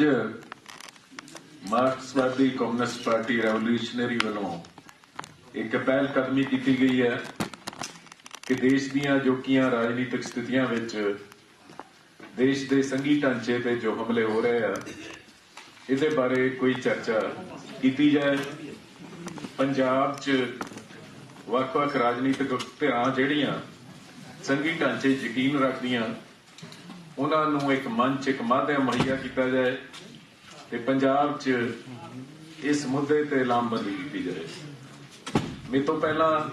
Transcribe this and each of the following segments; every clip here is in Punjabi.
ਅੱਜ ਮਾਰਕਸਵਾਦੀ ਕਮਿਊਨਿਸਟ ਪਾਰਟੀ ਰੈਵੋਲੂਸ਼ਨਰੀ ਵੱਲੋਂ ਇੱਕ ਪਹਿਲ ਕਦਮੀ ਕੀਤੀ ਗਈ ਹੈ ਕਿ ਦੇਸ਼ ਦੀਆਂ ਜੋਕੀਆਂ ਰਾਜਨੀਤਿਕ ਸਥਿਤੀਆਂ ਵਿੱਚ ਦੇਸ਼ ਦੇ ਸੰਘੀ ਢਾਂਚੇ ਤੇ ਜੋ ਹਮਲੇ ਹੋ ਰਹੇ ਆ, ਇਹਦੇ ਬਾਰੇ ਕੋਈ ਚਰਚਾ ਕੀਤੀ ਜਾਏ। ਪੰਜਾਬ 'ਚ ਵੱਖ-ਵੱਖ ਰਾਜਨੀਤਿਕ ਧਿਰਾਂ ਜਿਹੜੀਆਂ ਸੰਘੀ ਢਾਂਚੇ ਯਕੀਨ ਰੱਖਦੀਆਂ ਉਹਨਾਂ ਨੂੰ ਇੱਕ ਮੰਚ, ਇੱਕ ਮਾਧਿਅਮ ਮੁਹੱਈਆ ਕੀਤਾ ਜਾਏ ਤੇ ਪੰਜਾਬ 'ਚ ਇਸ ਮੁੱਦੇ ਤੇ ਲਾਮਬੰਦੀ ਕੀਤੀ ਜਾਏ। ਮੇਰੇ ਤੋਂ ਪਹਿਲਾਂ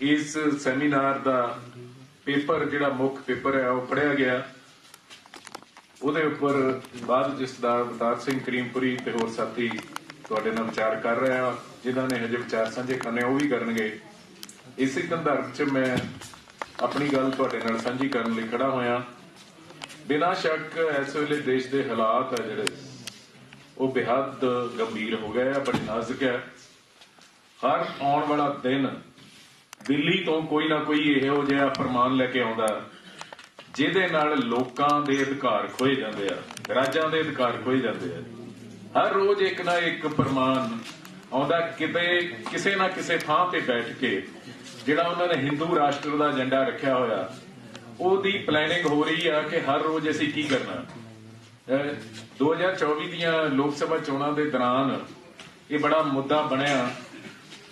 ਇਸ ਸੈਮੀਨਾਰ ਦਾ ਪੇਪਰ, ਜਿਹੜਾ ਮੁੱਖ ਪੇਪਰ ਹੈ, ਉਹ ਪੜਿਆ ਗਿਆ। ਉਹਦੇ ਉੱਪਰ ਬਾਅਦ ਜਿਸ ਦਾ ਅਵਤਾਰ ਸਿੰਘ ਕਰੀਮਪੁਰੀ ਤੇ ਹੋਰ ਸਾਥੀ ਤੁਹਾਡੇ ਨਾਲ ਵਿਚਾਰ ਕਰ ਰਹੇ ਆ ਜਿਨ੍ਹਾਂ ਨੇ ਹਜੇ ਵਿਚਾਰ ਸਾਂਝੇ ਕਰਨੇ, ਉਹ ਵੀ ਕਰਨਗੇ। ਇਸੇ ਸੰਦਰਭ 'ਚ ਮੈਂ ਆਪਣੀ ਗੱਲ ਤੁਹਾਡੇ ਨਾਲ ਸਾਂਝੀ ਕਰਨ ਲਈ ਖੜਾ ਹੋਇਆ। ਬਿਨਾਂ ਸ਼ੱਕ ਇਸ ਵੇਲੇ ਦੇਸ਼ ਦੇ ਹਾਲਾਤ ਆ ਜਿਹੜੇ, ਉਹ ਬੇਹੱਦ ਗੰਭੀਰ ਹੋ ਗਏ ਆ, ਬੜੇ ਨਾਜ਼ੁਕ ਹੈ ਹਰ ਆਉਣ ਵਾਲਾ ਦਿਨ ਦਿੱਲੀ ਤੋਂ ਕੋਈ ਨਾ ਕੋਈ ਇਹੋ ਜਿਹਾ ਫਰਮਾਨ ਲੈ ਕੇ ਆਉਂਦਾ, ਜਿਹਦੇ ਨਾਲ ਲੋਕਾਂ ਦੇ ਅਧਿਕਾਰ ਖੋਏ ਜਾਂਦੇ ਆ, ਰਾਜਾਂ ਦੇ ਅਧਿਕਾਰ ਖੋਏ ਜਾਂਦੇ ਆ। ਹਰ ਰੋਜ਼ ਇੱਕ ਨਾ ਇੱਕ ਫਰਮਾਨ ਆਉਂਦਾ, ਕਿਤੇ ਕਿਸੇ ਨਾ ਕਿਸੇ ਥਾਂ ਤੇ ਬੈਠ ਕੇ ਜਿਹੜਾ ਉਹਨਾਂ ਨੇ ਹਿੰਦੂ ਰਾਸ਼ਟਰ ਦਾ ਏਜੰਡਾ ਰੱਖਿਆ ਹੋਇਆ, ਉਹਦੀ ਪਲੈਨਿੰਗ ਹੋ ਰਹੀ ਆ ਕਿ ਹਰ ਰੋਜ਼ ਅਸੀਂ ਕੀ ਕਰਨਾ। ਅਹ 2024 ਦੀਆਂ ਲੋਕ ਸਭਾ ਚੋਣਾਂ ਦੇ ਦੌਰਾਨ ਇਹ ਬੜਾ ਮੁੱਦਾ ਬਣਿਆ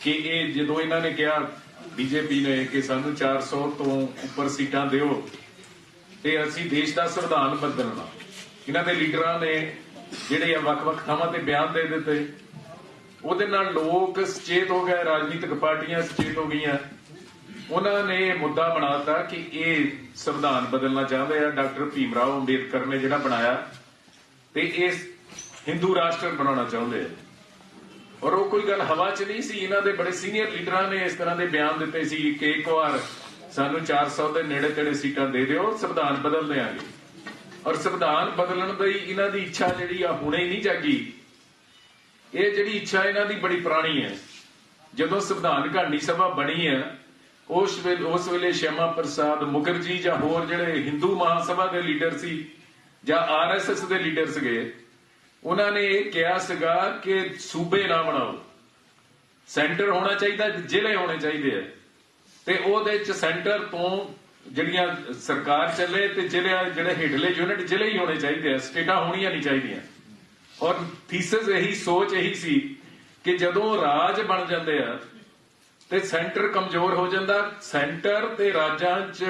ਕਿ ਇਹ ਜਦੋਂ ਇਹਨਾਂ ਨੇ ਕਿਹਾ, ਬੀਜੇਪੀ ਨੇ ਕਿ ਸਾਨੂੰ 400 ਤੋਂ ਉੱਪਰ ਸੀਟਾਂ ਦਿਓ ਤੇ ਅਸੀਂ ਦੇਸ਼ ਦਾ ਸੰਵਿਧਾਨ ਬਦਲਣਾ। ਇਹਨਾਂ ਦੇ ਲੀਡਰਾਂ ਨੇ ਜਿਹੜੇ ਆ ਵੱਖ-ਵੱਖ ਥਾਵਾਂ ਤੇ ਬਿਆਨ ਦੇ ਦਿੱਤੇ। ਉਹਦੇ ਨਾਲ ਲੋਕ ਸੁਚੇਤ ਹੋ ਗਏ, ਰਾਜਨੀਤਿਕ ਪਾਰਟੀਆਂ ਸੁਚੇਤ ਹੋ ਗਈਆਂ। ਉਹਨਾਂ ਨੇ ਇਹ ਮੁੱਦਾ ਬਣਾਤਾ ਕਿ ਇਹ ਸੰਵਿਧਾਨ ਬਦਲਣਾ ਚਾਹੁੰਦੇ ਆ। ਡਾਕਟਰ ਭੀਮ ਰਾਓ ਅੰਬੇਦਕਰ ਨੇ ਜਿਹੜਾ ਬਣਾਇਆ ਤੇ ਇਹ ਹਿੰਦੂ ਰਾਸ਼ਟਰ ਬਣਾਉਣਾ ਚਾਹੁੰਦੇ ਆ। ਔਰ ਉਹ ਕੋਈ ਗੱਲ ਹਵਾ 'ਚ ਨਹੀਂ ਸੀ। ਇਹਨਾਂ ਦੇ ਬੜੇ ਸੀਨੀਅਰ ਲੀਡਰਾਂ ਨੇ ਇਸ ਤਰ੍ਹਾਂ ਦੇ ਬਿਆਨ ਦਿੱਤੇ ਸੀ ਕਿ ਇੱਕ ਵਾਰ ਸਾਨੂੰ 400 ਦੇ ਨੇੜੇ ਤੇੜੇ ਸੀਟਾਂ ਦੇ ਦਿਓ, ਸੰਵਿਧਾਨ ਬਦਲ ਦੇਾਂਗੇ ਔਰ ਸੰਵਿਧਾਨ ਬਦਲਣ ਦੀ ਇਹਨਾਂ ਦੀ ਇੱਛਾ ਜਿਹੜੀ ਆ ਹੁਣੇ ਨਹੀਂ ਜਾਗੀ। ਇਹ ਜਿਹੜੀ ਇੱਛਾ ਇਹਨਾਂ ਦੀ ਬੜੀ ਪੁਰਾਣੀ ਹੈ। ਜਦੋਂ ਸੰਵਿਧਾਨ ਘਾਣੀ ਸਭਾ ਬਣੀ ਹੈ ਉਸ ਵੇਲੇ ਉਸ ਵੇਲੇ ਸ਼ਿਆਮਾ ਪ੍ਰਸਾਦ ਮੁਖਰਜੀ ਜਾਂ ਹੋਰ ਜਿਹੜੇ ਹਿੰਦੂ ਮਹਾਸਭਾ ਦੇ ਲੀਡਰ ਸੀ ਜਾਂ ਆਰਐਸਐਸ ਦੇ ਲੀਡਰ ਸੀਗੇ ਉਹਨਾਂ ਨੇ ਇਹ ਕਿਹਾ ਸੀਗਾ ਕਿ ਸੂਬੇ ਨਾ ਬਣਾਓ। ਸੈਂਟਰ ਹੋਣਾ ਚਾਹੀਦਾ, ਜ਼ਿਲ੍ਹੇ ਹੋਣੇ ਚਾਹੀਦੇ ਆ। ਤੇ ਉਹਦੇ ਚ ਸੈਂਟਰ ਤੋਂ ਜਿਹੜੀਆਂ ਸਰਕਾਰ ਚੱਲੇ ਤੇ ਜ਼ਿਲ੍ਹੇ ਜਿਹੜੇ ਹੇਠਲੇ ਯੂਨਿਟ ਜ਼ਿਲ੍ਹੇ ਹੀ ਹੋਣੇ ਚਾਹੀਦੇ ਆ, ਸਟੇਟਾਂ ਹੋਣੀਆਂ ਨਹੀਂ ਚਾਹੀਦੀਆਂ। ਔਰ ਥੀਸਿਸ ਇਹੀ ਸੋਚ ਇਹੀ ਸੀ ਕਿ ਜਦੋਂ ਰਾਜ ਬਣ ਜਾਂਦੇ ਆ ਤੇ ਸੈਂਟਰ ਕਮਜ਼ੋਰ ਹੋ ਜਾਂਦਾ। ਸੈਂਟਰ ਤੇ ਰਾਜਾਂ 'ਚ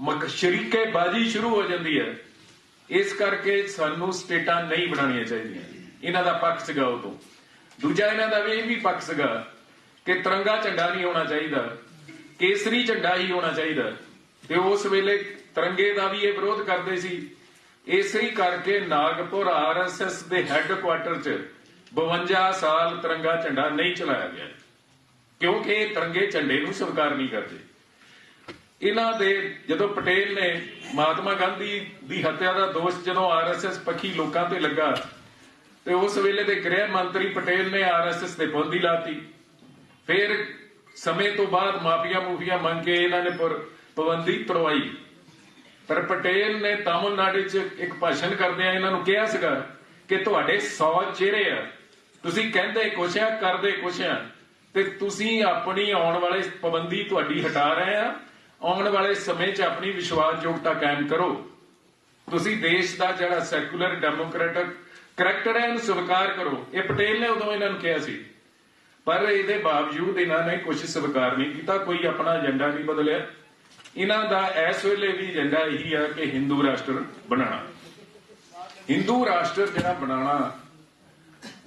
ਮਕ ਬਾਜੀ ਸ਼ੁਰੂ ਹੋ ਜਾਂਦੀ ਹੈ। ਇਸ ਕਰਕੇ ਸਾਨੂੰ ਸਟੇਟਾਂ ਨਹੀਂ ਬਣਾਉਣੀਆਂ ਚਾਹੀਦੀਆਂ। ਇਹਨਾਂ ਦਾ ਪੱਖ ਸੀਗਾ ਉਦੋਂ ਦੂਜਾ ਇਹਨਾਂ ਦਾ ਵੀ ਇਹ ਵੀ ਪੱਖ ਸੀਗਾ ਕਿ ਤਿਰੰਗਾ ਝੰਡਾ ਨਹੀਂ ਹੋਣਾ ਚਾਹੀਦਾ, ਕੇਸਰੀ ਝੰਡਾ ਹੀ ਹੋਣਾ ਚਾਹੀਦਾ। ਤੇ ਉਸ ਵੇਲੇ ਤਿਰੰਗੇ ਦਾ ਵੀ ਇਹ ਵਿਰੋਧ ਕਰਦੇ ਸੀ। ਇਸੇ ਹੀ ਕਰਕੇ ਨਾਗਪੁਰ ਆਰਐਸਐਸ ਦੇ ਹੈੱਡਕੁਆਟਰ 'ਚ 52 ਸਾਲ ਤਿਰੰਗਾ ਝੰਡਾ ਨਹੀਂ ਚਲਾਇਆ ਗਿਆ। ਕਿਉਂਕਿ ਇਹ ਤਿਰੰਗੇ ਝੰਡੇ ਨੂੰ ਸਵੀਕਾਰ ਨਹੀਂ ਕਰਦੇ। ਇਹਨਾਂ ਦੇ ਜਦੋਂ ਪਟੇਲ ਨੇ ਮਹਾਤਮਾ ਗਾਂਧੀ ਦੀ ਹੱਤਿਆ ਦਾ ਦੋਸ਼ ਜਦੋਂ ਆਰਐਸਐਸ ਪੱਖੀ ਲੋਕਾਂ ਤੇ ਲੱਗਾ, ਤੇ ਉਸ ਵੇਲੇ ਦੇ ਗ੍ਰਹਿ ਮੰਤਰੀ ਪਟੇਲ ਨੇ ਆਰਐਸਐਸ ਤੇ ਪਾਬੰਦੀ ਲਾਤੀ। ਫਿਰ ਸਮੇਂ ਤੋਂ ਬਾਅਦ ਮਾਫੀਆ ਮੂਫੀਆ ਮੰਗ ਕੇ ਇਹਨਾਂ ਨੇ ਪਰ, ਪਾਬੰਦੀ ਤੁੜਵਾਈ ਪਰ ਪਟੇਲ ਨੇ ਤਾਮਿਲਨਾਡੂ 'ਚ ਇੱਕ ਭਾਸ਼ਣ ਕਰਦਿਆਂ ਇਹਨਾਂ ਨੂੰ ਕਿਹਾ ਸੀਗਾ ਕਿ ਤੁਹਾਡੇ 100 ਚਿਹਰੇ ਆ। ਤੁਸੀਂ ਕਹਿੰਦੇ ਕੁਛ ਆ, ਕਰਦੇ ਕੁਛ ਆ। ਤੇ ਤੁਸੀਂ ਆਪਣੀ ਆਉਣ ਵਾਲੇ ਪਾਬੰਦੀ ਤੁਹਾਡੀ ਹਟਾ ਰਹੇ ਆ। ਆਉਣ ਵਾਲੇ ਸਮੇਂ 'ਚ ਆਪਣੀ ਵਿਸ਼ਵਾਸਯੋਗਤਾ ਕਾਇਮ ਕਰੋ। ਤੁਸੀਂ ਦੇਸ਼ ਦਾ ਜਿਹੜਾ ਸੈਕੂਲਰ ਡੈਮੋਕ੍ਰੈਟਿਕ ਕਰੈਕਟਰ ਹੈ, ਇਹਨੂੰ ਸਵੀਕਾਰ ਕਰੋ। ਇਹ ਪਟੇਲ ਨੇ ਉਦੋਂ ਇਹਨਾਂ ਨੂੰ ਕਿਹਾ ਸੀ। ਪਰ ਇਹਦੇ ਬਾਵਜੂਦ ਇਹਨਾਂ ਨੇ ਕੁਝ ਸਵੀਕਾਰ ਨਹੀਂ ਕੀਤਾ, ਕੋਈ ਆਪਣਾ ਏਜੰਡਾ ਨਹੀਂ ਬਦਲਿਆ। ਇਹਨਾਂ ਦਾ ਇਸ ਵੇਲੇ ਵੀ ਏਜੰਡਾ ਇਹੀ ਆ ਕਿ ਹਿੰਦੂ ਰਾਸ਼ਟਰ ਬਣਾਉਣਾ। ਹਿੰਦੂ ਰਾਸ਼ਟਰ ਜਿਹੜਾ ਬਣਾਉਣਾ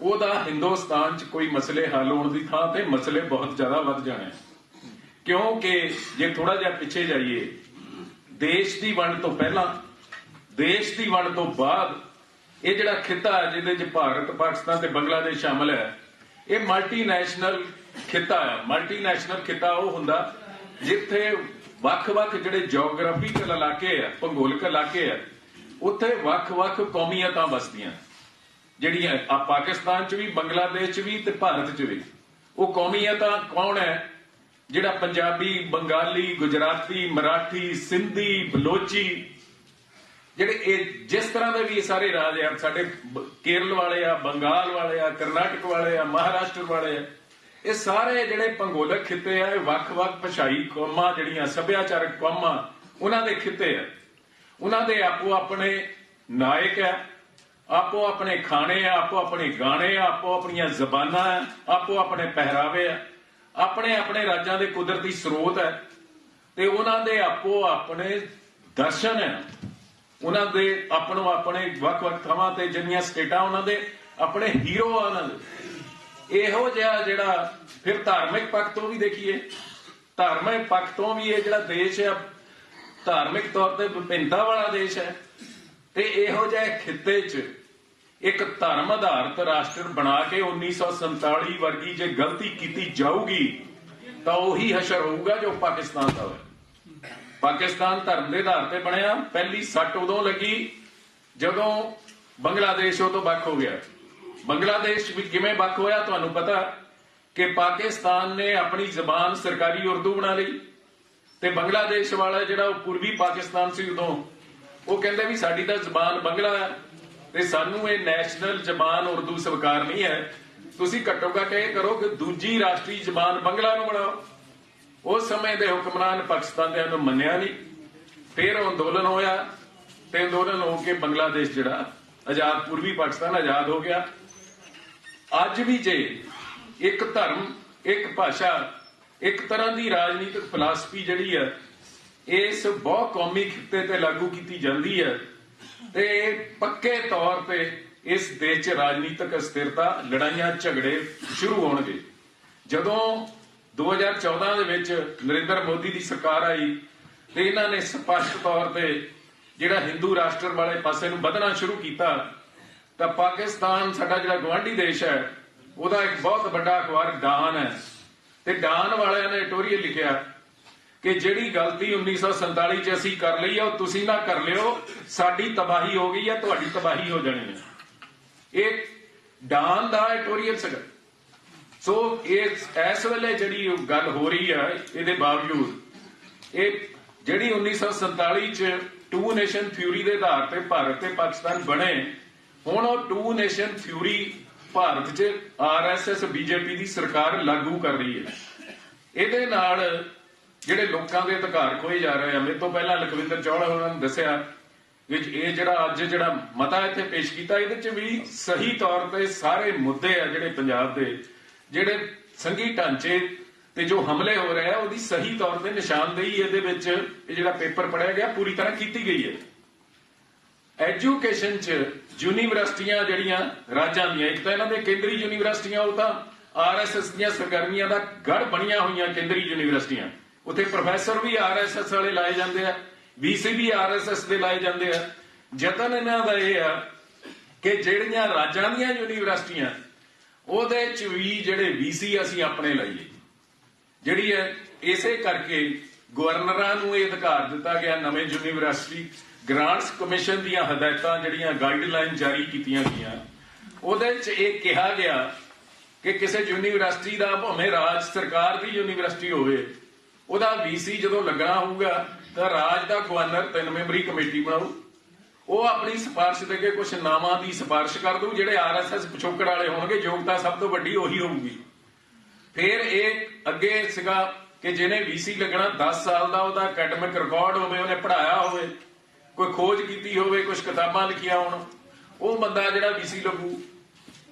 ਉਹਦਾ ਹਿੰਦੁਸਤਾਨ 'ਚ ਕੋਈ ਮਸਲੇ ਹੱਲ ਹੋਣ ਦੀ ਥਾਂ ਤੇ ਮਸਲੇ ਬਹੁਤ ਜ਼ਿਆਦਾ ਵੱਧ ਜਾਣੇ ਕਿਉਂਕਿ ਜੇ ਥੋੜਾ ਜਿਹਾ ਪਿੱਛੇ ਜਾਈਏ, ਦੇਸ਼ ਦੀ ਵੰਡ ਤੋਂ ਪਹਿਲਾਂ, ਦੇਸ਼ ਦੀ ਵੰਡ ਤੋਂ ਬਾਅਦ ਇਹ ਜਿਹੜਾ ਖਿੱਤਾ ਹੈ, ਜਿਹਦੇ 'ਚ ਭਾਰਤ, ਪਾਕਿਸਤਾਨ ਤੇ ਬੰਗਲਾਦੇਸ਼ ਸ਼ਾਮਲ ਹੈ, ਇਹ ਮਲਟੀਨੈਸ਼ਨਲ ਖਿੱਤਾ ਹੈ। ਮਲਟੀਨੈਸ਼ਨਲ ਖਿੱਤਾ ਉਹ ਹੁੰਦਾ ਜਿੱਥੇ ਵੱਖ-ਵੱਖ ਜਿਹੜੇ ਜੀਓਗ੍ਰਾਫੀਕਲ ਇਲਾਕੇ ਆ, ਭੂਗੋਲਿਕ ਇਲਾਕੇ ਆ, ਉੱਥੇ ਵੱਖ-ਵੱਖ ਕੌਮੀਅਤਾਂ ਵਸਦੀਆਂ। ਜਿਹੜੀਆਂ ਆ ਪਾਕਿਸਤਾਨ 'ਚ ਵੀ, ਬੰਗਲਾਦੇਸ਼ 'ਚ ਵੀ ਤੇ ਭਾਰਤ 'ਚ ਵੀ। ਉਹ ਕੌਮੀਅਤਾਂ ਕੌਣ ਹੈ? ਜਿਹੜਾ ਪੰਜਾਬੀ, ਬੰਗਾਲੀ, ਗੁਜਰਾਤੀ, ਮਰਾਠੀ, ਸਿੰਧੀ, ਬਲੋਚੀ। ਜਿਹੜੇ ਇਹ ਜਿਸ ਤਰ੍ਹਾਂ ਦੇ ਵੀ ਸਾਰੇ ਰਾਜ ਆ, ਸਾਡੇ ਕੇਰਲ ਵਾਲੇ ਆ, ਬੰਗਾਲ ਵਾਲੇ ਆ, ਕਰਨਾਟਕ ਵਾਲੇ ਆ, ਮਹਾਰਾਸ਼ਟਰ ਵਾਲੇ ਆ, ਇਹ ਸਾਰੇ ਜਿਹੜੇ ਭੰਗੋਲਕ ਖਿੱਤੇ ਆ, ਇਹ ਵੱਖ-ਵੱਖ ਭਾਸ਼ਾਈ ਕੌਮਾਂ ਜਿਹੜੀਆਂ, ਸੱਭਿਆਚਾਰਕ ਕੌਮਾਂ, ਉਹਨਾਂ ਦੇ ਖਿੱਤੇ ਆ। ਉਹਨਾਂ ਦੇ ਆਪੋ ਆਪਣੇ ਨਾਇਕ ਆ। ਆਪੋ ਆਪਣੇ ਖਾਣੇ ਆ, ਆਪੋ ਆਪਣੇ ਗਾਣੇ ਆ, ਆਪੋ ਆਪਣੀਆਂ ਜ਼ਬਾਨਾਂ ਆ, ਆਪੋ ਆਪਣੇ ਪਹਿਰਾਵੇ ਆ। ਆਪਣੇ ਆਪਣੇ ਰਾਜਾਂ ਦੇ ਕੁਦਰਤੀ ਸਰੋਤ ਹੈ ਤੇ ਉਹਨਾਂ ਦੇ ਆਪੋ ਆਪਣੇ ਦਰਸ਼ਨ ਹੈ ਉਹਨਾਂ ਦੇ ਆਪਣੋ ਆਪਣੇ ਵੱਖ-ਵੱਖ ਥਾਵਾਂ ਤੇ ਜਿੰਨੀਆਂ ਸਟੇਟਾਂ ਉਹਨਾਂ ਦੇ ਆਪਣੇ ਹੀਰੋ ਆ ਉਹਨਾਂ ਦੇ। ਇਹੋ ਜਿਹਾ ਜਿਹੜਾ ਫਿਰ ਧਾਰਮਿਕ ਪੱਖ ਤੋਂ ਵੀ ਦੇਖੀਏ। ਧਾਰਮਿਕ ਪੱਖ ਤੋਂ ਵੀ ਇਹ ਜਿਹੜਾ ਦੇਸ਼ ਹੈ ਧਾਰਮਿਕ ਤੌਰ ਤੇ ਵਿਭਿੰਨਤਾ ਵਾਲਾ ਦੇਸ਼ ਹੈ ਤੇ ਇਹੋ ਜਿਹੇ ਖਿੱਤੇ 'ਚ ਇੱਕ ਧਰਮ ਆਧਾਰਿਤ ਰਾਸ਼ਟਰ ਬਣਾ ਕੇ 1947 ਵਰਗੀ ਜੇ ਗਲਤੀ ਕੀਤੀ ਜਾਊਗੀ, ਤਾਂ ਉਹੀ ਹਸ਼ਰ ਹੋਊਗਾ ਜੋ ਪਾਕਿਸਤਾਨ ਦਾ ਹੋਇਆ। ਪਾਕਿਸਤਾਨ ਧਰਮ ਦੇ ਆਧਾਰ ਤੇ ਬਣਿਆ, ਪਹਿਲੀ ਸੱਟ ਉਦੋਂ ਲੱਗੀ ਜਦੋਂ ਬੰਗਲਾਦੇਸ਼ ਉਹ ਤੋਂ ਵੱਖ ਹੋ ਗਿਆ। ਬੰਗਲਾਦੇਸ਼ ਵਿੱਚ ਕਿਵੇਂ ਵੱਖ ਹੋਇਆ ਤੁਹਾਨੂੰ ਪਤਾ? ਕਿ ਪਾਕਿਸਤਾਨ ਨੇ ਆਪਣੀ ਜ਼ਬਾਨ ਸਰਕਾਰੀ ਉਰਦੂ ਬਣਾ ਲਈ ਤੇ ਬੰਗਲਾਦੇਸ਼ ਵਾਲਾ ਜਿਹੜਾ ਉਹ ਪੂਰਬੀ ਪਾਕਿਸਤਾਨ ਸੀ ਉਦੋਂ, ਉਹ ਕਹਿੰਦੇ ਵੀ ਸਾਡੀ ਤਾਂ ਜ਼ਬਾਨ ਬੰਗਲਾ ਹੈ। ਤੇ ਸਾਨੂੰ ਇਹ ਨੈਸ਼ਨਲ ਜ਼ਬਾਨ ਉਰਦੂ ਸਵੀਕਾਰ ਨਹੀਂ ਹੈ। ਤੁਸੀਂ ਘੱਟੋ ਘੱਟ ਇਹ ਕਰੋ ਕਿ ਦੂਜੀ ਰਾਸ਼ਟਰੀ ਜ਼ਬਾਨ ਬੰਗਲਾ ਨੂੰ ਬਣਾਓ। ਉਸ ਸਮੇਂ ਦੇ ਹੁਕਮਰਾਨ ਪਾਕਿਸਤਾਨ ਨੂੰ ਮੰਨਿਆ ਨਹੀਂ। ਫਿਰ ਅੰਦੋਲਨ ਹੋਇਆ ਤੇ ਅੰਦੋਲਨ ਹੋ ਕੇ ਬੰਗਲਾਦੇਸ਼ ਜਿਹੜਾ ਆਜ਼ਾਦ, ਪੂਰਬੀ ਪਾਕਿਸਤਾਨ ਆਜ਼ਾਦ ਹੋ ਗਿਆ। ਅੱਜ ਵੀ ਜੇ ਇੱਕ ਧਰਮ, ਇੱਕ ਭਾਸ਼ਾ, ਇੱਕ ਤਰ੍ਹਾਂ ਦੀ ਰਾਜਨੀਤਿਕ ਫਿਲਾਸਫੀ ਜਿਹੜੀ ਹੈ, ਇਸ ਬਹੁ ਕੌਮੀ ਖਿੱਤੇ ਤੇ ਲਾਗੂ ਕੀਤੀ ਜਾਂਦੀ ਹੈ ਤੇ ਪੱਕੇ ਤੌਰ ਤੇ ਇਸ ਦੇਸ਼ 'ਚ ਰਾਜਨੀਤਿਕ ਅਸਥਿਰਤਾ, ਲੜਾਈਆਂ, ਝਗੜੇ ਸ਼ੁਰੂ ਹੋਣਗੇ। ਜਦੋਂ 2014 ਦੇ ਵਿੱਚ ਨਰਿੰਦਰ ਮੋਦੀ ਦੀ ਸਰਕਾਰ ਆਈ, ਤੇ ਇਹਨਾਂ ਨੇ ਸਪਸ਼ਟ ਤੌਰ ਤੇ ਜਿਹੜਾ ਹਿੰਦੂ ਰਾਸ਼ਟਰ ਵਾਲੇ ਪਾਸੇ ਨੂੰ ਵਧਣਾ ਸ਼ੁਰੂ ਕੀਤਾ, ਤਾਂ ਪਾਕਿਸਤਾਨ ਸਾਡਾ ਜਿਹੜਾ ਗਵਾਂਢੀ ਦੇਸ਼ ਹੈ, ਉਹਦਾ ਇੱਕ ਬਹੁਤ ਵੱਡਾ ਅਖਬਾਰ ਡਾਨ ਹੈ। ਤੇ ਡਾਨ ਵਾਲਿਆਂ ਨੇ ਟੋਰੀਏ ਲਿਖਿਆ ਕਿ ਜਿਹੜੀ ਗਲਤੀ 1947 ਚ ਅਸੀਂ ਕਰ ਲਈ ਆ, ਉਹ ਤੁਸੀਂ ਨਾ ਕਰ ਲਿਓ। ਸਾਡੀ ਤਬਾਹੀ ਹੋ ਗਈ ਆ, ਤੁਹਾਡੀ ਤਬਾਹੀ ਹੋ ਜਾਣੀ ਹੈ ਇਹ ਡਾਨ ਦਾ ਐਡੀਟੋਰੀਅਲ ਸੀਗਾ। ਸੋ ਇਹ ਇਸ ਵੇਲੇ ਜਿਹੜੀ ਗੱਲ ਹੋ ਰਹੀ ਹੈ ਇਹਦੇ ਬਾਵਜੂਦ, ਇਹ ਜਿਹੜੀ 1947 ਚ ਟੂ ਨੇਸ਼ਨ ਥਿਊਰੀ ਦੇ ਆਧਾਰ ਤੇ ਭਾਰਤ ਤੇ ਪਾਕਿਸਤਾਨ ਬਣੇ, ਹੁਣ ਉਹ ਟੂ ਨੇਸ਼ਨ ਥਿਊਰੀ ਭਾਰਤ 'ਚ ਆਰਐਸਐਸ ਬੀਜੇਪੀ ਦੀ ਸਰਕਾਰ ਲਾਗੂ ਕਰ ਰਹੀ ਹੈ। ਇਹਦੇ ਨਾਲ ਜਿਹੜੇ ਲੋਕਾਂ ਦੇ ਅਧਿਕਾਰ ਖੋਏ ਜਾ ਰਹੇ ਆ, ਮੇਰੇ ਤੋਂ ਪਹਿਲਾਂ ਲਖਵਿੰਦਰ ਚੌੜਾ ਉਹਨਾਂ ਨੇ ਦੱਸਿਆ ਕਿ ਇਹ ਜਿਹੜਾ ਅੱਜ ਜਿਹੜਾ ਮਤਾ ਇੱਥੇ ਪੇਸ਼ ਕੀਤਾ, ਇਹਦੇ 'ਚ ਵੀ ਸਹੀ ਤੌਰ ਤੇ ਸਾਰੇ ਮੁੱਦੇ ਆ ਜਿਹੜੇ ਪੰਜਾਬ ਦੇ, ਜਿਹੜੇ ਸੰਘੀ ਢਾਂਚੇ ਤੇ ਜੋ ਹਮਲੇ ਹੋ ਰਹੇ ਆ, ਉਹਦੀ ਸਹੀ ਤੌਰ ਤੇ ਨਿਸ਼ਾਨਦੇਹੀ ਇਹਦੇ ਵਿੱਚ ਇਹ ਜਿਹੜਾ ਪੇਪਰ ਪੜਿਆ ਗਿਆ, ਪੂਰੀ ਤਰ੍ਹਾਂ ਕੀਤੀ ਗਈ ਹੈ। ਐਜੂਕੇਸ਼ਨ ਚ ਯੂਨੀਵਰਸਿਟੀਆਂ ਜਿਹੜੀਆਂ ਰਾਜਾਂ ਦੀਆਂ, ਇੱਕ ਤਾਂ ਇਹਨਾਂ ਦੇ ਕੇਂਦਰੀ ਯੂਨੀਵਰਸਿਟੀਆਂ, ਉਹ ਤਾਂ ਆਰਐਸਐਸ ਦੀਆਂ ਸਰਗਰਮੀਆਂ ਦਾ ਗੜ ਬਣੀਆਂ ਹੋਈਆਂ ਕੇਂਦਰੀ ਯੂਨੀਵਰਸਿਟੀਆਂ। ਉੱਥੇ ਪ੍ਰੋਫੈਸਰ ਵੀ ਆਰਐਸਐਸ ਵਾਲੇ ਲਾਏ ਜਾਂਦੇ ਆ, ਵੀਸੀ ਵੀ ਆਰਐਸਐਸ ਦੇ ਲਾਏ ਜਾਂਦੇ ਆ। ਯਤਨ ਇਹਨਾਂ ਦਾ ਇਹ ਆ ਕਿ ਜਿਹੜੀਆਂ ਰਾਜਾਂ ਦੀਆਂ ਯੂਨੀਵਰਸਿਟੀਆਂ, ਉਹਦੇ ਚ ਵੀ ਜਿਹੜੇ ਵੀਸੀ ਅਸੀਂ ਆਪਣੇ ਲਈਏ। ਜਿਹੜੀ ਹੈ ਇਸੇ ਕਰਕੇ ਗਵਰਨਰਾਂ ਨੂੰ ਇਹ ਅਧਿਕਾਰ ਦਿੱਤਾ ਗਿਆ ਨਵੇਂ ਯੂਨੀਵਰਸਿਟੀ ਗ੍ਰਾਂਟਸ ਕਮਿਸ਼ਨ ਦੀਆਂ ਹਦਾਇਤਾਂ, ਜਿਹੜੀਆਂ ਗਾਈਡਲਾਈਨ ਜਾਰੀ ਕੀਤੀਆਂ ਗਈਆਂ। ਉਹਦੇ ਵਿੱਚ ਇਹ ਕਿਹਾ ਗਿਆ ਕਿ ਕਿਸੇ ਯੂਨੀਵਰਸਿਟੀ ਦਾ ਭਾਵੇਂ ਰਾਜ ਸਰਕਾਰ ਦੀ ਯੂਨੀਵਰਸਿਟੀ ਹੋਵੇ ਉਹਦਾ ਵੀਸੀ ਜਦੋਂ ਲੱਗਣਾ ਹੋਊਗਾ, ਤਾਂ ਰਾਜ ਦਾ ਗਵਰਨਰ ਤਿੰਨ ਮੈਂਬਰੀ ਕਮੇਟੀ ਬਣਾਉ ਉਹ ਆਪਣੀ ਸਿਫਾਰਿਸ਼ ਦੇ ਕੇ ਕੁਝ ਨਾਵਾਂ ਦੀ ਸਿਫਾਰਿਸ਼ ਕਰ ਦੂ ਜਿਹੜੇ ਆਰਐਸਐਸ ਪਿਛੋਕੜ ਵਾਲੇ ਹੋਣਗੇ, ਯੋਗਤਾ ਸਭ ਤੋਂ ਵੱਡੀ ਉਹੀ ਹੋਊਗੀ। ਫਿਰ ਇਹ ਅੱਗੇ ਸੀਗਾ ਕਿ ਜਿਹਨੇ ਵੀਸੀ ਲੱਗਣਾ 10 ਸਾਲ ਦਾ ਉਹਦਾ ਅਕੈਡਮਿਕ ਰਿਕਾਰਡ ਹੋਵੇ, ਉਹਨੇ ਪੜ੍ਹਾਇਆ ਹੋਵੇ, ਕੋਈ ਖੋਜ ਕੀਤੀ ਹੋਵੇ ਕੁਝ ਕਿਤਾਬਾਂ ਲਿਖੀਆਂ ਹੋਣ, ਉਹ ਬੰਦਾ ਜਿਹੜਾ ਵੀਸੀ ਲੱਗੂ,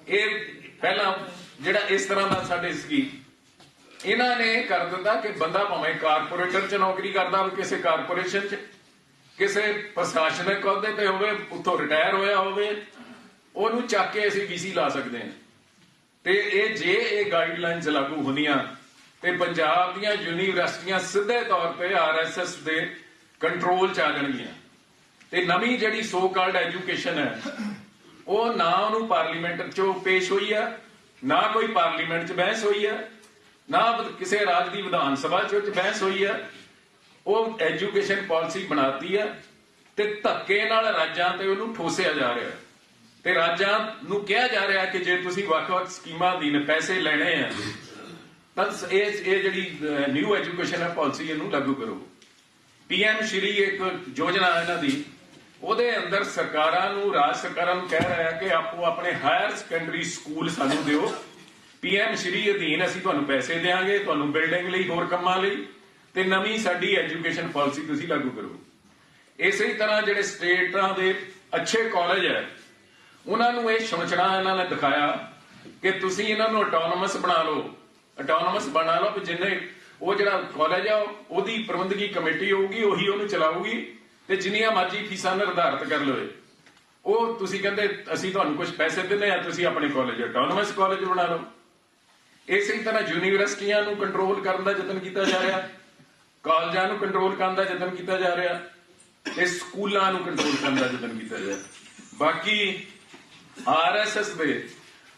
ਇਹ ਪਹਿਲਾਂ ਜਿਹੜਾ ਇਸ ਤਰ੍ਹਾਂ ਦਾ ਸਾਡੇ ਸੀ ਇਹਨਾਂ ਨੇ ਕਰ ਦਿੱਤਾ ਕਿ ਬੰਦਾ ਭਾਵੇਂ ਕਾਰਪੋਰੇਟਰ ਚ ਨੌਕਰੀ ਕਰਦਾ ਹੋਵੇ, ਕਿਸੇ ਕਾਰਪੋਰੇਸ਼ਨ ਚ, ਕਿਸੇ ਪ੍ਰਸ਼ਾਸਨਿਕ ਅਹੁਦੇ ਤੇ ਹੋਵੇ, ਉੱਥੋਂ ਰਿਟਾਇਰ ਹੋਇਆ ਹੋਵੇ, ਉਹਨੂੰ ਚੱਕ ਕੇ ਅਸੀਂ ਵੀਸੀ ਲਾ ਸਕਦੇ ਹਾਂ। ਤੇ ਇਹ ਜੇ ਇਹ ਗਾਈਡਲਾਈਨਸ ਲਾਗੂ ਹੁੰਦੀਆਂ, ਤੇ ਪੰਜਾਬ ਦੀਆਂ ਯੂਨੀਵਰਸਿਟੀਆਂ ਸਿੱਧੇ ਤੌਰ ਤੇ ਆਰਐਸਐਸ ਦੇ ਕੰਟਰੋਲ ਚ ਆ ਜਾਣਗੀਆਂ। ਤੇ ਨਵੀਂ ਜਿਹੜੀ ਸੋ ਕਾਲਡ ਐਜੂਕੇਸ਼ਨ ਹੈ, ਉਹ ਨਾ ਉਹਨੂੰ ਪਾਰਲੀਮੈਂਟ ਚੋਂ ਪੇਸ਼ ਹੋਈ ਹੈ ਨਾ ਕੋਈ ਪਾਰਲੀਮੈਂਟ ਚ ਬਹਿਸ ਹੋਈ ਹੈ ਨਾ ਕਿਸੇ ਰਾਜ ਦੀ ਵਿਧਾਨ ਸਭਾ ਚ ਬਹਿਸ ਹੋਈ ਹੈ ਉਹ ਐਜੂਕੇਸ਼ਨ ਪਾਲਿਸੀ ਬਣਾਤੀ ਹੈ ਤੇ ਧੱਕੇ ਨਾਲ ਰਾਜਾਂ ਤੇ ਉਹਨੂੰ ਠੋਸਿਆ ਜਾ ਰਿਹਾ। ਤੇ ਰਾਜਾਂ ਨੂੰ ਕਿਹਾ ਜਾ ਰਿਹਾ ਕਿ ਜੇ ਤੁਸੀਂ ਵੱਖ-ਵੱਖ ਸਕੀਮਾਂ ਦੀ ਪੈਸੇ ਲੈਣੇ ਆ, ਤਾਂ ਇਹ ਇਹ ਜਿਹੜੀ ਨਿਊ ਐਜੂਕੇਸ਼ਨ ਹੈ ਪਾਲਿਸੀ ਇਹਨੂੰ ਲਾਗੂ ਕਰੋ। ਪੀਐਮ ਸ਼੍ਰੀ ਇੱਕ ਯੋਜਨਾ ਇਹਨਾਂ ਦੀ। ਉਹਦੇ ਅੰਦਰ ਸਰਕਾਰਾਂ ਨੂੰ, ਰਾਜ ਸਰਕਾਰਾਂ ਨੂੰ ਕਹਿ ਰਿਹਾ ਕਿ ਆਪੋ ਆਪਣੇ ਹਾਇਰ ਸੈਕੰਡਰੀ ਸਕੂਲ ਸਾਨੂੰ ਦਿਓ। ਪੀਐਮ ਸ਼੍ਰੀ ਅਧੀਨ ਅਸੀਂ ਤੁਹਾਨੂੰ ਪੈਸੇ ਦੇਵਾਂਗੇ ਤੁਹਾਨੂੰ ਬਿਲਡਿੰਗ ਲਈ ਹੋਰ ਕੰਮਾਂ ਲਈ ਤੇ ਨਵੀਂ ਸਾਡੀ ਐਜੂਕੇਸ਼ਨ ਪਾਲਿਸੀ ਤੁਸੀਂ ਲਾਗੂ ਕਰੋ। ਇਸੇ ਤਰ੍ਹਾਂ ਜਿਹੜੇ ਸਟੇਟਾਂ ਦੇ ਅੱਛੇ ਕਾਲਜ ਹੈ, ਉਹਨਾਂ ਨੂੰ ਇਹ ਸੁਣਚਣਾ ਇਹਨਾਂ ਨੇ ਦਿਖਾਇਆ ਕਿ ਤੁਸੀਂ ਇਹਨਾਂ ਨੂੰ ਆਟੋਨੋਮਸ ਬਣਾ ਲਓ। ਆਟੋਨੋਮਸ ਬਣਾ ਲਓ ਕਿ ਜਿੰਨੇ ਉਹ ਜਿਹੜਾ ਕਾਲਜ ਆ, ਉਹਦੀ ਪ੍ਰਬੰਧਕੀ ਕਮੇਟੀ ਹੋਊਗੀ, ਉਹੀ ਉਹਨੂੰ ਚਲਾਊਗੀ ਤੇ ਜਿੰਨੀਆਂ ਮਰਜ਼ੀ ਫੀਸਾਂ ਨਿਰਧਾਰਿਤ ਕਰ ਲਵੇ। ਉਹ ਤੁਸੀਂ ਕਹਿੰਦੇ, ਅਸੀਂ ਤੁਹਾਨੂੰ ਕੁਝ ਪੈਸੇ ਦਿੰਦੇ ਆ ਤੁਸੀਂ ਆਪਣੇ ਕਾਲਜ ਆਟੋਨੋਮਸ ਕਾਲਜ ਬਣਾ ਲਓ। ਇਸੇ ਤਰ੍ਹਾਂ ਯੂਨੀਵਰਸਿਟੀਆਂ ਨੂੰ ਕੰਟਰੋਲ ਕਰਨ ਦਾ ਯਤਨ ਕੀਤਾ ਜਾ ਰਿਹਾ, ਕਾਲਜਾਂ ਨੂੰ ਕੰਟਰੋਲ ਕਰਨ ਦਾ ਯਤਨ ਕੀਤਾ ਜਾ ਰਿਹਾ ਤੇ ਸਕੂਲਾਂ ਨੂੰ ਕੰਟਰੋਲ ਕਰਨ ਦਾ ਯਤਨ ਕੀਤਾ ਜਾ ਰਿਹਾ। ਬਾਕੀ ਆਰਐਸਐਸ ਦੇ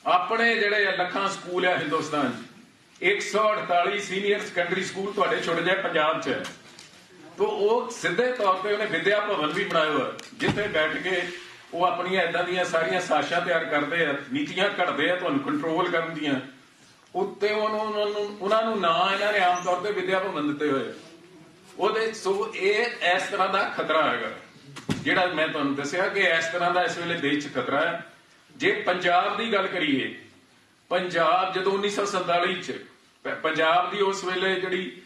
ਆਪਣੇ ਜਿਹੜੇ ਲੱਖਾਂ ਸਕੂਲ ਆ ਹਿੰਦੁਸਤਾਨ 'ਚ 148 ਸੀਨੀਅਰ ਸੈਕੰਡਰੀ ਸਕੂਲ ਤੁਹਾਡੇ ਛੁੱਟ ਜਾਏ ਪੰਜਾਬ 'ਚ ਤੋ ਉਹ ਸਿੱਧੇ ਤੌਰ ਤੇ ਉਹਨੇ ਵਿਦਿਆ ਭਵਨ ਵੀ ਬਣਾਇਆ ਹੋਇਆ, ਜਿੱਥੇ ਬੈਠ ਕੇ ਉਹ ਆਪਣੀਆਂ ਇਦਾਂ ਦੀਆਂ ਸਾਰੀਆਂ ਸਾਸ਼ਾਂ ਤਿਆਰ ਕਰਦੇ ਆ, ਨੀਤੀਆਂ ਘੜਦੇ ਆ, ਤੁਹਾਨੂੰ ਕੰਟਰੋਲ ਕਰਨ ਦੀਆਂ। ਉੱਤੇ ਉਹਨੂੰ ਉਹਨਾਂ ਨੂੰ ਉਹਨਾਂ ਨੂੰ ਨਾਂ ਇਹਨਾਂ ਨੇ ਆਮ ਤੌਰ ਤੇ ਵਿਦਿਆ ਭਵਨ ਦਿੱਤੇ ਹੋਏ। ਉਹਦੇ ਸੋ ਇਹ ਇਸ ਤਰ੍ਹਾਂ ਦਾ ਖਤਰਾ ਹੈਗਾ। ਜਿਹੜਾ ਮੈਂ ਤੁਹਾਨੂੰ ਦੱਸਿਆ ਕਿ ਇਸ ਤਰ੍ਹਾਂ ਦਾ ਇਸ ਵੇਲੇ ਦੇਸ਼ 'ਚ ਖਤਰਾ ਹੈ। ਜੇ ਪੰਜਾਬ ਦੀ ਗੱਲ ਕਰੀਏ, ਪੰਜਾਬ ਜਦੋਂ 1947 ਚ ਪੰਜਾਬ ਦੀ ਉਸ ਵੇਲੇ ਜਿਹੜੀ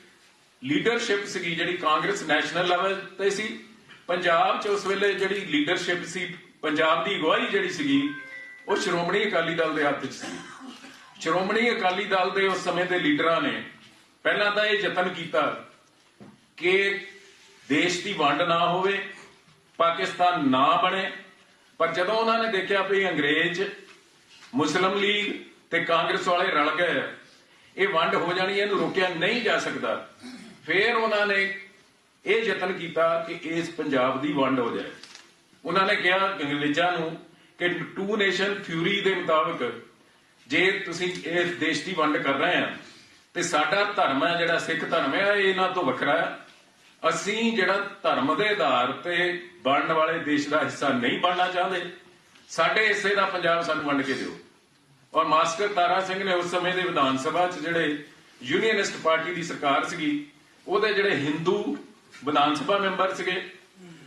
ਲੀਡਰਸ਼ਿਪ ਸੀਗੀ, ਜਿਹੜੀ ਕਾਂਗਰਸ ਨੈਸ਼ਨਲ ਲੈਵਲ ਤੇ ਸੀ, ਪੰਜਾਬ 'ਚ ਉਸ ਵੇਲੇ ਜਿਹੜੀ ਲੀਡਰਸ਼ਿਪ ਸੀ, ਪੰਜਾਬ ਦੀ ਅਗਵਾਈ ਜਿਹੜੀ ਸੀਗੀ, ਉਹ ਸ਼੍ਰੋਮਣੀ ਅਕਾਲੀ ਦਲ ਦੇ ਹੱਥ 'ਚ ਸੀ। ਸ਼੍ਰੋਮਣੀ ਅਕਾਲੀ ਦਲ ਦੇ ਉਸ ਸਮੇਂ ਦੇ ਲੀਡਰਾਂ ਨੇ ਪਹਿਲਾਂ ਤਾਂ ਇਹ ਯਤਨ ਕੀਤਾ ਕਿ ਦੇਸ਼ ਦੀ ਵੰਡ ਨਾ ਹੋਵੇ, ਪਾਕਿਸਤਾਨ ਨਾ ਬਣੇ। ਪਰ ਜਦੋਂ ਉਹਨਾਂ ਨੇ ਦੇਖਿਆ ਵੀ ਅੰਗਰੇਜ਼, ਮੁਸਲਮ ਲੀਗ ਤੇ ਕਾਂਗਰਸ ਵਾਲੇ ਰਲ ਗਏ, ਇਹ ਵੰਡ ਹੋ ਜਾਣੀ, ਇਹਨੂੰ ਰੋਕਿਆ ਨਹੀਂ ਜਾ ਸਕਦਾ। ਫਿਰ ਉਹਨਾਂ ਨੇ ਇਹ ਯਤਨ ਕੀਤਾ ਕਿ ਇਸ ਪੰਜਾਬ ਦੀ ਵੰਡ ਹੋ ਜਾਏ। ਉਹਨਾਂ ਨੇ ਕਿਹਾ ਅੰਗਰੇਜ਼ਾਂ ਨੂੰ ਕਿ ਟੂ ਨੇਸ਼ਨ ਥਿਊਰੀ ਦੇ ਮੁਤਾਬਕ ਜੇ ਤੁਸੀਂ ਇਸ ਦੇਸ਼ ਦੀ ਵੰਡ ਕਰ ਰਹੇ ਆ, ਤੇ ਸਾਡਾ ਧਰਮ ਹੈ, ਜਿਹੜਾ ਸਿੱਖ ਧਰਮ ਹੈ, ਇਹ ਇਹਨਾਂ ਤੋਂ ਵੱਖਰਾ ਹੈ। ਅਸੀਂ ਜਿਹੜਾ ਧਰਮ ਦੇ ਆਧਾਰ ਤੇ ਬਣਨ ਵਾਲੇ ਦੇਸ਼ ਦਾ ਹਿੱਸਾ ਨਹੀਂ ਬਣਨਾ ਚਾਹੁੰਦੇ, ਸਾਡੇ ਹਿੱਸੇ ਦਾ ਪੰਜਾਬ ਸਾਨੂੰ ਵੰਡ ਕੇ ਦਿਓ। ਔਰ ਮਾਸਟਰ ਤਾਰਾ ਸਿੰਘ ਨੇ ਉਸ ਸਮੇਂ ਦੇ ਵਿਧਾਨ ਸਭਾ 'ਚ ਜਿਹੜੇ ਯੂਨੀਅਨਿਸਟ ਪਾਰਟੀ ਦੀ ਸਰਕਾਰ ਸੀਗੀ, ਉਹਦੇ ਜਿਹੜੇ ਹਿੰਦੂ ਵਿਧਾਨ ਸਭਾ ਮੈਂਬਰ ਸੀਗੇ,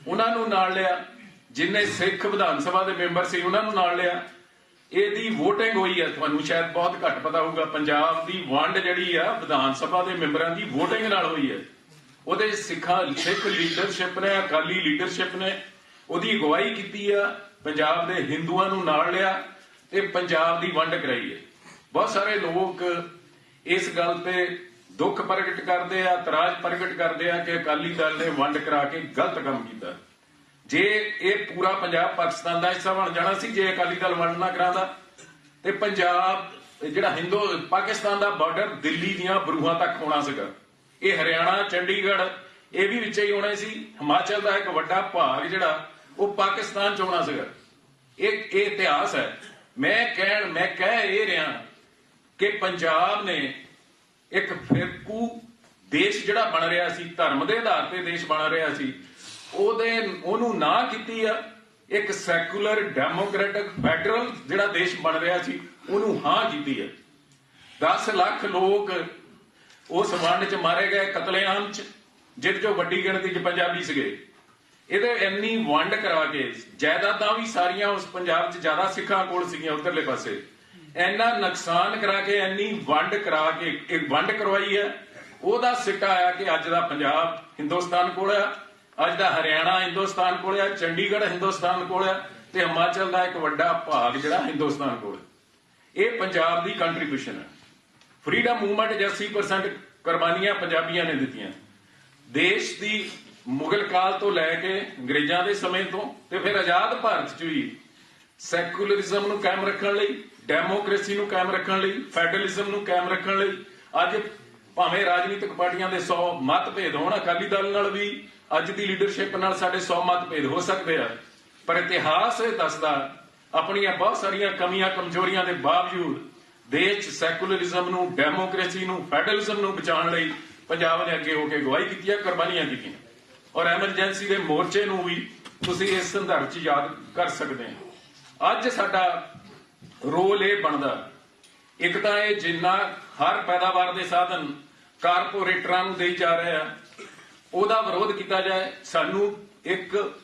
ਉਹਨਾਂ ਨੂੰ ਨਾਲ ਲਿਆ। ਜਿੰਨੇ ਸਿੱਖ ਵਿਧਾਨ ਸਭਾ ਦੇ ਮੈਂਬਰ ਸੀ, ਉਹਨਾਂ ਨੂੰ ਨਾਲ ਲਿਆ। ਇਹਦੀ VOTING ਹੋਈ ਹੈ ਤੁਹਾਨੂੰ ਸ਼ਾਇਦ ਬਹੁਤ ਘੱਟ ਪਤਾ ਹੋਊਗਾ, ਪੰਜਾਬ ਦੀ ਵੰਡ ਜਿਹੜੀ ਆ, ਵਿਧਾਨ ਸਭਾ ਦੇ ਮੈਂਬਰਾਂ ਦੀ VOTING ਨਾਲ ਹੋਈ ਹੈ ਉਹਦੇ ਸਿੱਖਾਂ, ਸਿੱਖ ਲੀਡਰਸ਼ਿਪ ਨੇ, ਅਕਾਲੀ ਲੀਡਰਸ਼ਿਪ ਨੇ ਉਹਦੀ ਅਗਵਾਈ ਕੀਤੀ ਆ, ਪੰਜਾਬ ਦੇ ਹਿੰਦੂਆਂ ਨੂੰ ਨਾਲ ਲਿਆ ਤੇ ਪੰਜਾਬ ਦੀ ਵੰਡ ਕਰਾਈ ਹੈ ਬਹੁਤ ਸਾਰੇ ਲੋਕ ਇਸ ਗੱਲ ਤੇ ਦੁੱਖ ਪ੍ਰਗਟ ਕਰਦੇ ਆ ਤਰਾਜ ਪ੍ਰਗਟ ਕਰਦੇ ਆ ਕਿ ਅਕਾਲੀ ਦਲ ਨੇ ਵੰਡ ਕਰਾ ਕੇ ਗਲਤ ਕੰਮ ਕੀਤਾ। ਜੇ ਇਹ ਪੂਰਾ ਪੰਜਾਬ ਪਾਕਿਸਤਾਨ ਦਾ ਹਿੱਸਾ ਬਣ ਜਾਣਾ ਸੀ, ਜੇ ਅਕਾਲੀ ਦਲ ਵੰਡ ਨਾ ਕਰਾਂਦਾ ਤੇ ਪੰਜਾਬ, ਜਿਹੜਾ ਹਿੰਦੂ, ਪਾਕਿਸਤਾਨ ਦਾ ਬਾਰਡਰ ਦਿੱਲੀ ਦੀਆਂ ਬਰੂਹਾਂ ਤੱਕ ਹੋਣਾ ਸੀਗਾ। ਇਹ ਹਰਿਆਣਾ, ਚੰਡੀਗੜ੍ਹ, ਇਹ ਵੀ ਵਿੱਚੇ ਹੀ ਹੋਣੇ ਸੀ। ਹਿਮਾਚਲ ਦਾ ਇੱਕ ਵੱਡਾ ਭਾਗ ਜਿਹੜਾ, ਉਹ ਪਾਕਿਸਤਾਨ ਚ ਹੋਣਾ ਸੀਗਾ। ਇਹ ਇਹ ਇਤਿਹਾਸ ਹੈ। ਮੈਂ ਕਹਿਣ, ਮੈਂ ਕਹਿ ਇਹ ਰਿਹਾ ਕਿ ਪੰਜਾਬ ਨੇ ਇੱਕ ਫਿਰਕੂ ਦੇਸ਼ ਜਿਹੜਾ ਬਣ ਰਿਹਾ ਸੀ, ਧਰਮ ਦੇ ਆਧਾਰ ਤੇ ਦੇਸ਼ ਬਣ ਰਿਹਾ ਸੀ ਉਹਦੇ, ਉਹਨੂੰ ਨਾ ਕੀਤੀ ਆ, ਇੱਕ ਸੈਕੂਲਰ ਡੈਮੋਕ੍ਰੈਟਿਕ ਫੈਡਰਲ ਜਿਹੜਾ ਦੇਸ਼ ਬਣ ਰਿਹਾ ਸੀ, ਉਹਨੂੰ ਹਾਂ ਕੀਤੀ ਹੈ 10 ਲੱਖ ਲੋਕ ਉਸ ਵੰਡ ਚ ਮਾਰੇ ਗਏ, ਕਤਲੇਆਮ ਚ ਜਿਹ ਚੋਂ ਵੱਡੀ ਗਿਣਤੀ ਚ ਪੰਜਾਬੀ ਸੀਗੇ। ਇਹਦੇ ਇੰਨੀ ਵੰਡ ਕਰਾ ਕੇ, ਜਾਇਦਾਦਾਂ ਵੀ ਸਾਰੀਆਂ ਉਸ ਪੰਜਾਬ 'ਚ ਜ਼ਿਆਦਾ ਸਿੱਖਾਂ ਕੋਲ ਸੀਗੀਆਂ ਉਧਰਲੇ ਪਾਸੇ। ਇੰਨਾ ਨੁਕਸਾਨ ਕਰਾ ਕੇ, ਇੰਨੀ ਵੰਡ ਕਰਾ ਕੇ, ਇੱਕ ਵੰਡ ਕਰਵਾਈ ਹੈ ਉਹਦਾ ਸਿੱਟਾ ਆਇਆ ਕਿ ਅੱਜ ਦਾ ਪੰਜਾਬ ਹਿੰਦੁਸਤਾਨ ਕੋਲ ਆ। ਅੱਜ ਦਾ ਹਰਿਆਣਾ ਹਿੰਦੁਸਤਾਨ ਕੋਲ ਆ, ਚੰਡੀਗੜ੍ਹ ਹਿੰਦੁਸਤਾਨ ਕੋਲ ਆ, ਤੇ ਹਿਮਾਚਲ ਦਾ ਇੱਕ ਵੱਡਾ ਭਾਗ ਜਿਹੜਾ ਹਿੰਦੁਸਤਾਨ ਕੋਲ ਇਹ ਪੰਜਾਬ ਦੀ ਕੰਟਰੀਬਿਊਸ਼ਨ ਹੈ ਫਰੀडम ਮੂਵਮੈਂਟ 80% ਕੁਰਬਾਨੀਆਂ ਪੰਜਾਬੀਆਂ ਨੇ ਦਿੱਤੀਆਂ। ਦੇਸ਼ ਦੀ ਮੁਗਲ ਕਾਲ ਤੋਂ ਲੈ ਕੇ ਅੰਗਰੇਜ਼ਾਂ ਦੇ ਸਮੇਂ ਤੋਂ ਤੇ ਫਿਰ ਆਜ਼ਾਦ ਭਾਰਤ 'ਚ ਵੀ ਸੈਕੂਲਰਿਜ਼ਮ ਨੂੰ ਕਾਇਮ ਰੱਖਣ ਲਈ ਡੈਮੋਕ੍ਰੇਸੀ ਨੂੰ ਕਾਇਮ ਰੱਖਣ ਲਈ ਫੈਡਰਲਿਜ਼ਮ ਨੂੰ ਕਾਇਮ ਰੱਖਣ ਲਈ, ਅੱਜ ਭਾਵੇਂ ਰਾਜਨੀਤਿਕ ਪਾਰਟੀਆਂ ਦੇ 100 ਮਤਭੇਦ ਹੋਣ, ਅਕਾਲੀ ਦਲ ਨਾਲ ਵੀ ਅੱਜ ਦੀ ਲੀਡਰਸ਼ਿਪ ਨਾਲ ਸਾਡੇ 100 ਮਤਭੇਦ ਹੋ ਸਕਦੇ ਆ, ਪਰ ਇਤਿਹਾਸ ਇਹ ਦੱਸਦਾ, ਆਪਣੀਆਂ ਬਹੁਤ ਸਾਰੀਆਂ ਕਮੀਆਂ, ਕਮਜ਼ੋਰੀਆਂ ਦੇ ਬਾਵਜੂਦ ਦੇਸ਼ ਸੈਕੂਲਰਿਜ਼ਮ ਨੂੰ ਡੈਮੋਕ੍ਰੇਸੀ ਨੂੰ ਫੈਡਰਲਿਜ਼ਮ ਨੂੰ ਬਚਾਉਣ ਲਈ ਪੰਜਾਬ ਨੇ ਅੱਗੇ ਹੋ ਕੇ ਅਗਵਾਈ ਕੀਤੀ ਹੈ ਕੁਰਬਾਨੀਆਂ ਕੀਤੀਆਂ। ਔਰ ਐਮਰਜੈਂਸੀ ਦੇ ਮੋਰਚੇ ਨੂੰ ਵੀ ਤੁਸੀਂ ਇਸ ਸੰਦਰਭ 'ਚ ਯਾਦ ਕਰ ਸਕਦੇ ਹੋ। ਅੱਜ ਸਾਡਾ ਰੋਲ ਇਹ ਬਣਦਾ, ਇੱਕ ਤਾਂ ਇਹ ਜਿੰਨਾ ਹਰ ਪੈਦਾਵਾਰ ਦੇ ਸਾਧਨ ਕਾਰਪੋਰੇਟਰਾਂ ਨੂੰ ਦੇਈ ਜਾ ਰਹੇ ਆ ਉਹਦਾ ਵਿਰੋਧ ਕੀਤਾ ਜਾਏ, ਸਾਨੂੰ ਇੱਕ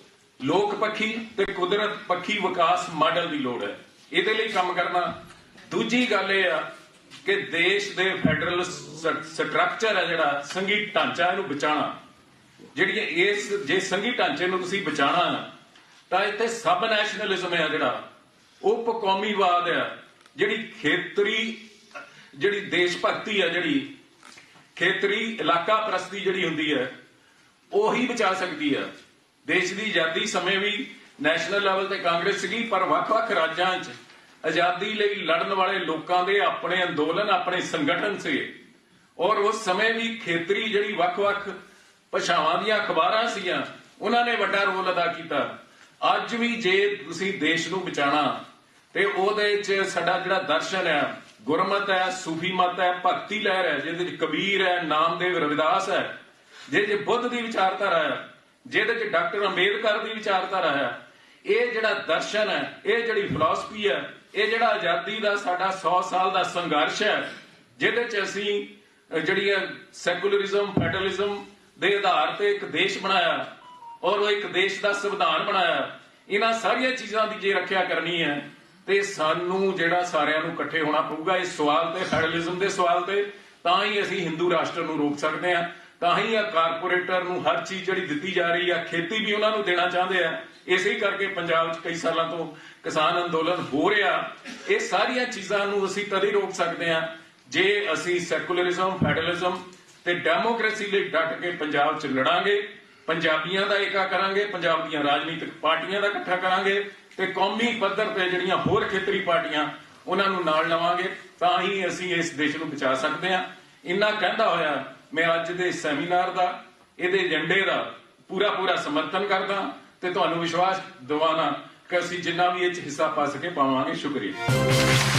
ਲੋਕ ਪੱਖੀ ਤੇ ਕੁਦਰਤ ਪੱਖੀ ਵਿਕਾਸ ਮਾਡਲ ਦੀ ਲੋੜ ਹੈ। ਇਹਦੇ ਲਈ ਕੰਮ ਕਰਨਾ। ਦੂਜੀ ਗੱਲ ਇਹ ਆ ਕਿ ਦੇਸ਼ ਦੇ ਫੈਡਰਲ ਸਟਰਕਚਰ ਹੈ ਜਿਹੜਾ, ਸੰਘੀ ਢਾਂਚਾ ਇਹਨੂੰ ਬਚਾਉਣਾ। ਜਿਹੜੀ ਇਸ, ਜੇ ਸੰਘੀ ਢਾਂਚੇ ਨੂੰ ਤੁਸੀਂ ਬਚਾਉਣਾ ਤਾਂ ਇੱਥੇ ਸਬ ਨੈਸ਼ਨਲਿਜ਼ਮ ਹੈ ਜਿਹੜਾ। ਉਪ ਕੌਮੀਵਾਦ ਹੈ ਜਿਹੜੀ ਖੇਤਰੀ, ਜਿਹੜੀ ਦੇਸ਼ ਭਗਤੀ ਹੈ ਜਿਹੜੀ, ਖੇਤਰੀ ਇਲਾਕਾ ਪ੍ਰਸਤੀ ਜਿਹੜੀ ਹੁੰਦੀ ਹੈ ਉਹੀ ਬਚਾ ਸਕਦੀ ਆ। ਦੇਸ਼ ਦੀ ਆਜ਼ਾਦੀ ਸਮੇਂ ਵੀ ਨੈਸ਼ਨਲ ਲੈਵਲ ਤੇ ਕਾਂਗਰਸ ਸੀਗੀ, ਪਰ ਵੱਖ-ਵੱਖ ਰਾਜਾਂ 'ਚ ਆਜ਼ਾਦੀ ਲਈ ਲੜਨ ਵਾਲੇ ਲੋਕਾਂ ਦੇ ਆਪਣੇ ਅੰਦੋਲਨ, ਆਪਣੇ ਸੰਗਠਨ ਸੀ। ਔਰ ਉਸ ਸਮੇਂ ਵੀ ਖੇਤਰੀ ਜਿਹੜੀ ਵੱਖ-ਵੱਖ ਭਾਸ਼ਾਵਾਂ ਦੀਆਂ ਅਖਬਾਰਾਂ ਸੀਆਂ, ਉਹਨਾਂ ਨੇ ਵੱਡਾ ਰੋਲ ਅਦਾ ਕੀਤਾ। ਅੱਜ ਵੀ ਜੇ ਤੁਸੀਂ ਦੇਸ਼ ਨੂੰ ਬਚਾਣਾ ਤੇ ਉਹਦੇ 'ਚ ਸਾਡਾ ਜਿਹੜਾ ਦਰਸ਼ਨ ਹੈ ਗੁਰਮਤ ਹੈ, ਸੂਫੀ ਮਤ ਹੈ, ਭਗਤੀ ਲਹਿਰ ਹੈ, ਜਿਹਦੇ 'ਚ ਕਬੀਰ ਹੈ, ਨਾਮਦੇਵ ਰਵਿਦਾਸ ਹੈ ਜਿਹਦੇ 'ਚ ਬੁੱਧ ਦੀ ਵਿਚਾਰਧਾਰਾ ਹੈ ਜਿਹਦੇ 'ਚ ਡਾਕਟਰ ਅੰਬੇਦਕਰ ਦੀ ਵਿਚਾਰਧਾਰਾ ਹੈ ਇਹ ਜਿਹੜਾ ਦਰਸ਼ਨ ਹੈ ਇਹ ਜਿਹੜੀ ਫਿਲਾਸਫੀ ਹੈ ਇਹ ਜਿਹੜਾ ਆਜ਼ਾਦੀ ਦਾ ਸਾਡਾ 100 ਸਾਲ ਦਾ ਸੰਘਰਸ਼ ਹੈ ਜਿਹਦੇ 'ਚ ਅਸੀਂ ਜਿਹੜੀ ਹੈ ਸੈਕੂਲਰਿਜ਼ਮ ਫੈਡਰਲਿਜ਼ਮ ਦੇ ਆਧਾਰ ਤੇ ਇੱਕ ਦੇਸ਼ ਬਣਾਇਆ ਔਰ ਉਹ ਇੱਕ ਦੇਸ਼ ਦਾ ਸੰਵਿਧਾਨ ਬਣਾਇਆ, ਇਹਨਾਂ ਸਾਰੀਆਂ ਚੀਜ਼ਾਂ ਦੀ ਜੇ ਰੱਖਿਆ ਕਰਨੀ ਹੈ ਤੇ ਸਾਨੂੰ ਜਿਹੜਾ ਸਾਰਿਆਂ ਨੂੰ ਇਕੱਠੇ ਹੋਣਾ ਪਊਗਾ ਇਸ ਸਵਾਲ ਤੇ ਫੈਡਰਲਿਜ਼ਮ ਦੇ ਸਵਾਲ ਤੇ, ਤਾਂ ਹੀ ਅਸੀਂ ਹਿੰਦੂ ਰਾਸ਼ਟਰ ਨੂੰ ਰੋਕ ਸਕਦੇ ਹਾਂ। ਤਾਂ ਹੀ ਆ ਕਾਰਪੋਰੇਟਰ ਨੂੰ ਹਰ ਚੀਜ਼ ਜਿਹੜੀ ਦਿੱਤੀ ਜਾ ਰਹੀ ਆ, ਖੇਤੀ ਵੀ ਉਹਨਾਂ ਨੂੰ ਦੇਣਾ ਚਾਹੁੰਦੇ ਆ। ਇਸੇ ਹੀ ਕਰਕੇ ਪੰਜਾਬ 'ਚ ਕਈ ਸਾਲਾਂ ਤੋਂ ਕਿਸਾਨ ਅੰਦੋਲਨ ਹੋ ਰਿਹਾ। ਇਹ ਸਾਰੀਆਂ ਚੀਜ਼ਾਂ ਨੂੰ ਅਸੀਂ ਤਦ ਹੀ ਰੋਕ ਸਕਦੇ ਹਾਂ ਜੇ ਅਸੀਂ ਸੈਕੂਲਰਿਜ਼ਮ, ਫੈਡਰਲਿਜ਼ਮ ਤੇ ਡੈਮੋਕ੍ਰੇਸੀ ਲਈ ਡਟ ਕੇ ਪੰਜਾਬ 'ਚ ਲੜਾਂਗੇ, ਪੰਜਾਬੀਆਂ ਦਾ ਏਕਾ ਕਰਾਂਗੇ, ਪੰਜਾਬ ਦੀਆਂ ਰਾਜਨੀਤਿਕ ਪਾਰਟੀਆਂ ਦਾ ਇਕੱਠਾ ਕਰਾਂਗੇ ਤੇ ਕੌਮੀ ਪੱਧਰ ਤੇ ਜਿਹੜੀਆਂ ਹੋਰ ਖੇਤਰੀ ਪਾਰਟੀਆਂ, ਉਹਨਾਂ ਨੂੰ ਨਾਲ ਲਵਾਂਗੇ, ਤਾਂ ਹੀ ਅਸੀਂ ਇਸ ਦੇਸ਼ ਨੂੰ ਬਚਾ ਸਕਦੇ ਹਾਂ ਇੰਨਾ ਕਹਿੰਦਾ ਹੋਇਆ ਮੈਂ ਅੱਜ ਦੇ ਸੈਮੀਨਾਰ ਦਾ, ਇਹਦੇ ਏਜੰਡੇ ਦਾ ਪੂਰਾ ਪੂਰਾ ਸਮਰਥਨ ਕਰਦਾ ਤੇ ਤੁਹਾਨੂੰ ਵਿਸ਼ਵਾਸ ਦਿਵਾਣਾ ਕਿ ਅਸੀਂ ਜਿੰਨਾ ਵੀ ਇਹ 'ਚ ਹਿੱਸਾ ਪਾ ਸਕੇ ਪਾਵਾਂਗੇ। ਸ਼ੁਕਰੀਆ।